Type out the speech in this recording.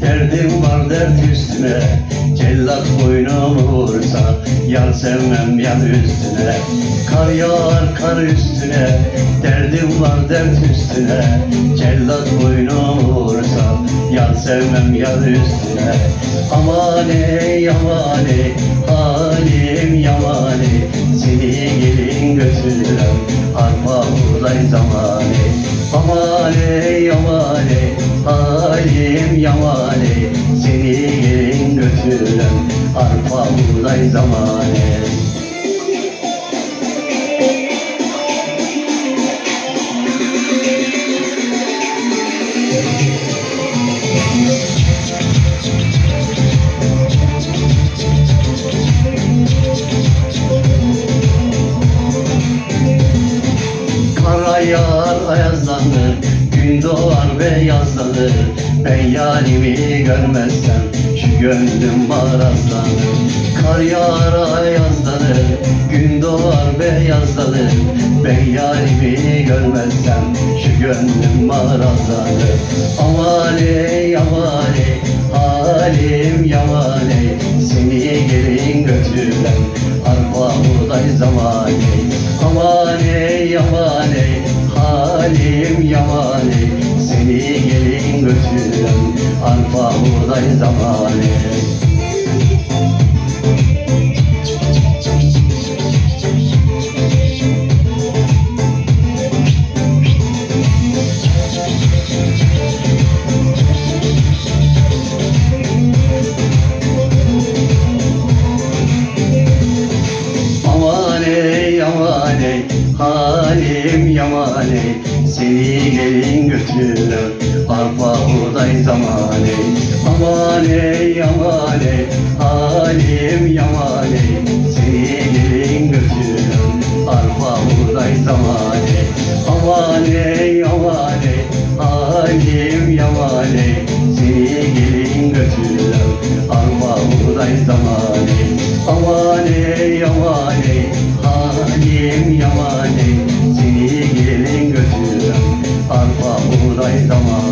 Derdim var dert üstüne. Cellat boynumu vursa Yar sevmem yan üstüne. Kar yağar kar üstüne Derdim var dert üstüne. Cellat boynumu vursa Yar sevmem yan üstüne. Aman ey aman ey Halim yaman ey. Seni gelin götürürüm Arpa buğday zamanı. Aman ey aman ey Halim yaman ey Seni gelin götürürüm Arpa buğday zamanı Kara yağar ayazlanır Gün doğar ve yazlanır. Ben yarimi görmezsem Şu gönlüm marazlanır Kar yağar ayazlanır Gün doğar ve yazlanır. Ben yarimi görmezsem Şu gönlüm marazlanır Aman ey aman Halim yaman Seni gelin götüren Arpa buğday zamanı aman ey Halim yaman ey Seni gelin götüren Arpa buğday zamanı Seni gelin götürür Arpa buğday zamanı Aman ey aman ey Halim yaman ey Seni gelin götürür Arpa buğday zamanı Aman ey aman ey Halim yaman ey Seni gelin götürür Arpa buğday zamanı Aman ey aman ey Halim yaman ey Seni gelin